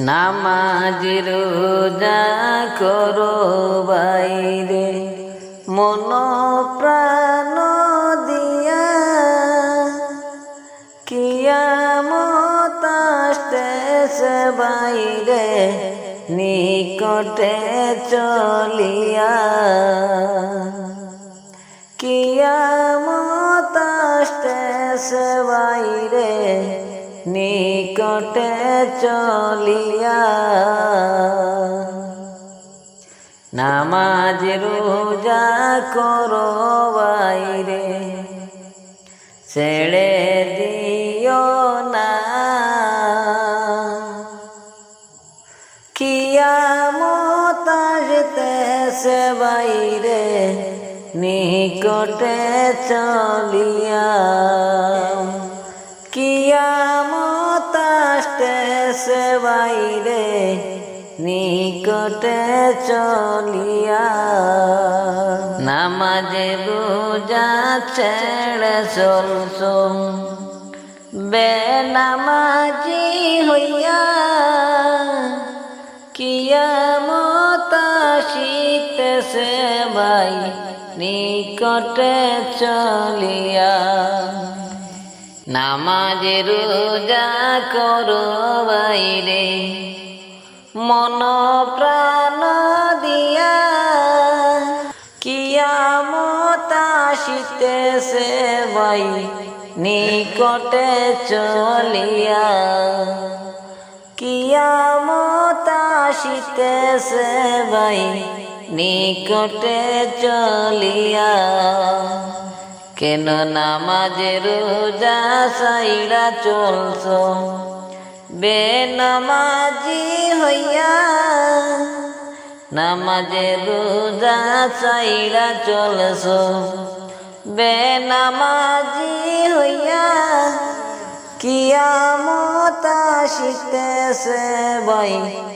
নামাজ রোজা করো বাইরে মন প্রাণ দিয়া। কিয়ামত আসতেছে বাইরে, নিকটে চলিয়া। কিয়ামত আসতেছে বাইরে নিকটে চলিয়া নামাজ রোজা করো বাইরে ছেড়ে দিও না। কিয়ামত আসতেছে বাইরে নিকটে চলিয়া আসতেছে বাইরে নিকটে চলিয়া। নামাজে রোজা ছেড়ে চলছ বেনামাজি হইয়া। কিয়া কিয়ামত আসিতেছে ভাই, নিকটে চলিয়া। নামাজ রোজা করো বাইরে। মন প্রাণ দিয়া কিয়ামত আসিতেছে ভাই, নিকটে চলিয়া। কিয়ামত আসিতেছে ভাই, নিকটে চলিয়া। কেন নামাজে রোজা সাইরা চলছ? বেনামাজি হইয়া নামাজে রোজা সাইরা চলছ? বেনামাজি হইয়া কিয়ামত আসিতেছে ভাই,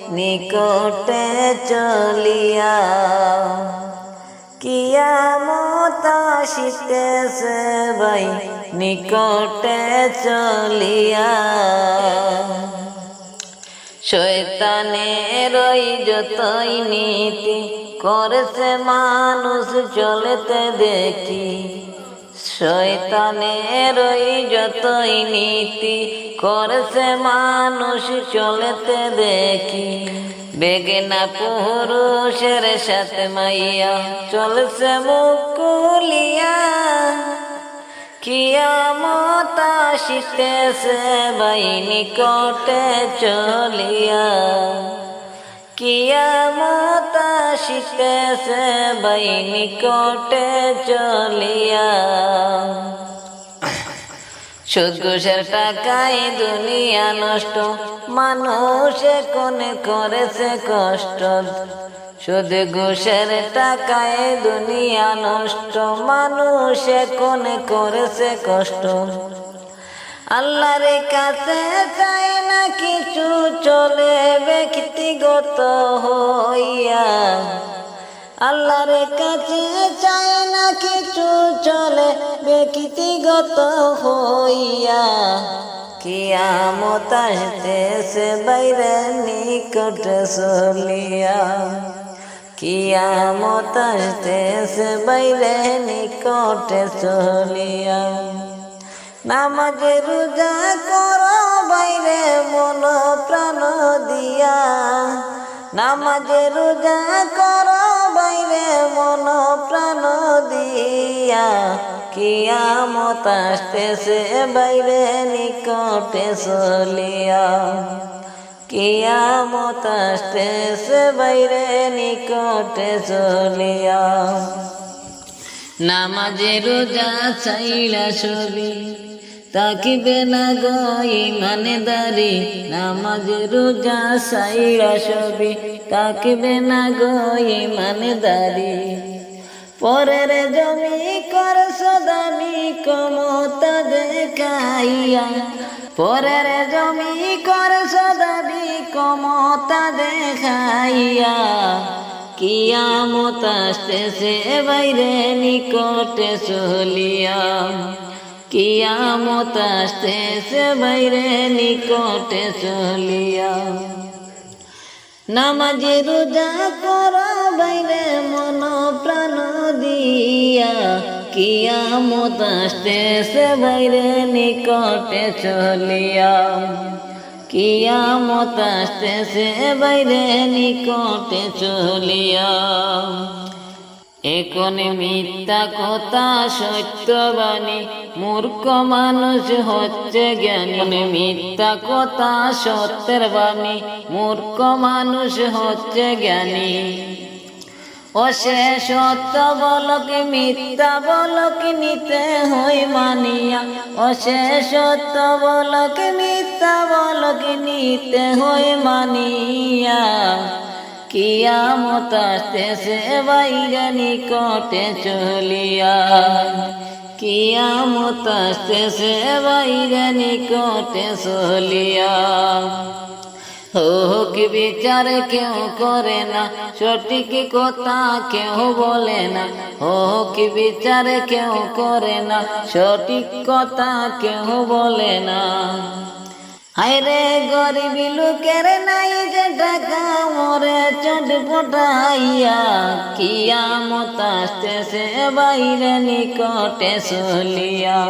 নিকটে চলিয়া। কিয়ামত আসিতেছে ভাই, নিকটে চলিয়া। শয়তানের ওই যতই নীতি করেছে মানুষ চলতে দেখি, শয়তানের ওই যতই নীতি করেছে মানুষ চলতে দেখি। বেগেনা পুরুষের সাথে মাইয়া চলছে মুকুলিয়া কিয়ামত আসিতেছে বাই নিকটে চলিয়া। কিয়ামত আসিতেছে বাই নিকটে চলিয়া। সুদ টাকায় দুনিয়া নষ্ট। মানুষ কোনে করেছে কষ্ট। সুদ ঘুষের টাকায় দুনিয়া নষ্ট। মানুষে কোনে করেছে কষ্ট। আল্লাহর কাছে চায় না কিছু, চলে ব্যক্তিগত হইয়া। আল্লাহর কাছে চায় না কিছু, চলে ব্যক্তিগত হইয়া কিয়ামত আসতেছে, বাইরে নিকট চলিয়া। কিয়ামত আসতেছে, বাইরে নিকটে চলিয়া। নামাজ রোজা করো, বাইরে মন প্রাণ দিয়া। নামাজ রোজা করো, বাইরে মন প্রাণ দিয়া। কিয়ামত আসতেছে, বাইরে নিকটে চলিয়া। কিয়ামত আসতেছে, বাইরে নিকটে চলিয়া। নামাজে রোজা চাইলা ছবি তাকিবে না গই মানে দারি নামাজে রোজা চাইলা ছবি তাকিবে না গই মানে দারি পরের জমি কর সদামি কমতা দেখাইয়া। পরের জমি কর সদাবি কমতা দেখাইয়া। কিয়ামত আসতেছে বাইরে নিকটে চলিয়া। কিয়ামত আসতেছে বাইরে নিকটে চলিয়া। নামাজে রোজা কর বাইরে মন কিয়ামত আসতেছে বাইরে নিকটে চলিয়া। কিয়ামত আসতেছে বাইরে নিকটে চলিয়া। এখন মিথ্যা কথা, সত্যবাণী, মূর্খ মানুষ হচ্ছে জ্ঞানী। মিথ্যা কথা, সত্যের বাণী, মূর্খ মানুষ হচ্ছে জ্ঞানী। ও সে সত্য বলক, মিথ্যা বলক, নিতে হই মানিয়া। ও সে সত্য বলক, মিথ্যা বলক, নিতে হই মানিয়া। কিয়ামত আসতেছে, বাইরে নিকটে চলিয়া। কিয়ামত আসতেছে, বাইরে নিকটে চলিয়া। হোক বিচার কেউ করে না, সঠিক কথা কেউ বলে না। হোক বিচার কেউ করে না, সঠিক কথা কেউ বলে না। হায়রে গরিব লোকের নাই যে টাকা, মরে চট পটাইয়া কিয়া কিয়ামত আসতেছে, বাইরে নিকটে চলিয়া।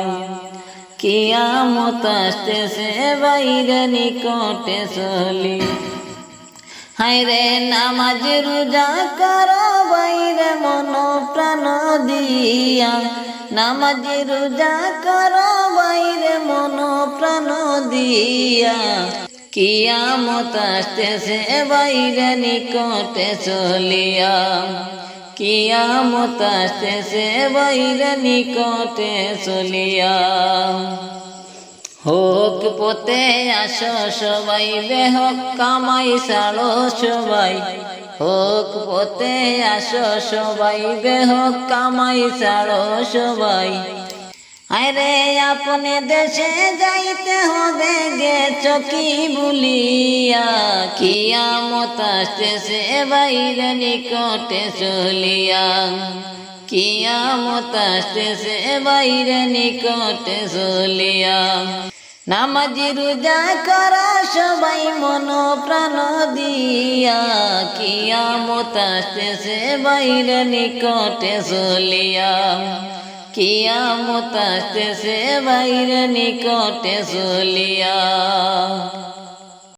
কিয়ামত আসতেছে, বাইরে নিকটে চলি। হায়রে নামাজ রোজা কর, বাইরে মন প্রাণ দিয়া। নামাজ রোজা কর, বাইরে মন প্রাণ দিয়া। কিয়ামত আসতেছে, বাইরে নিকটে চলিয়া। কিয়ামত আসতেছে বৈর নিকটে চলিয়া। হোক পোতে আস সবাই, বেহক কামাই সাড়ো সবাই। হোক পোতে আস সবাই, বেহক কামাই সাড়ো সবাই। আরে আপনে দেশে যাইতে হবে গে চকি বুলিয়া। কিয়ামত আসতেছে বাইরে নিকটে চলিয়া। কিয়ামত আসতেছে বাইরে নিকটে চলিয়া। নামাজি রোজা করা সবাই মন প্রাণ দিয়া। কিয়া কিয়ামত আসতেছে বাইরে নিকটে চলিয়া। কিয়ামত আসতেছে বাইরে নিকটে চলিয়া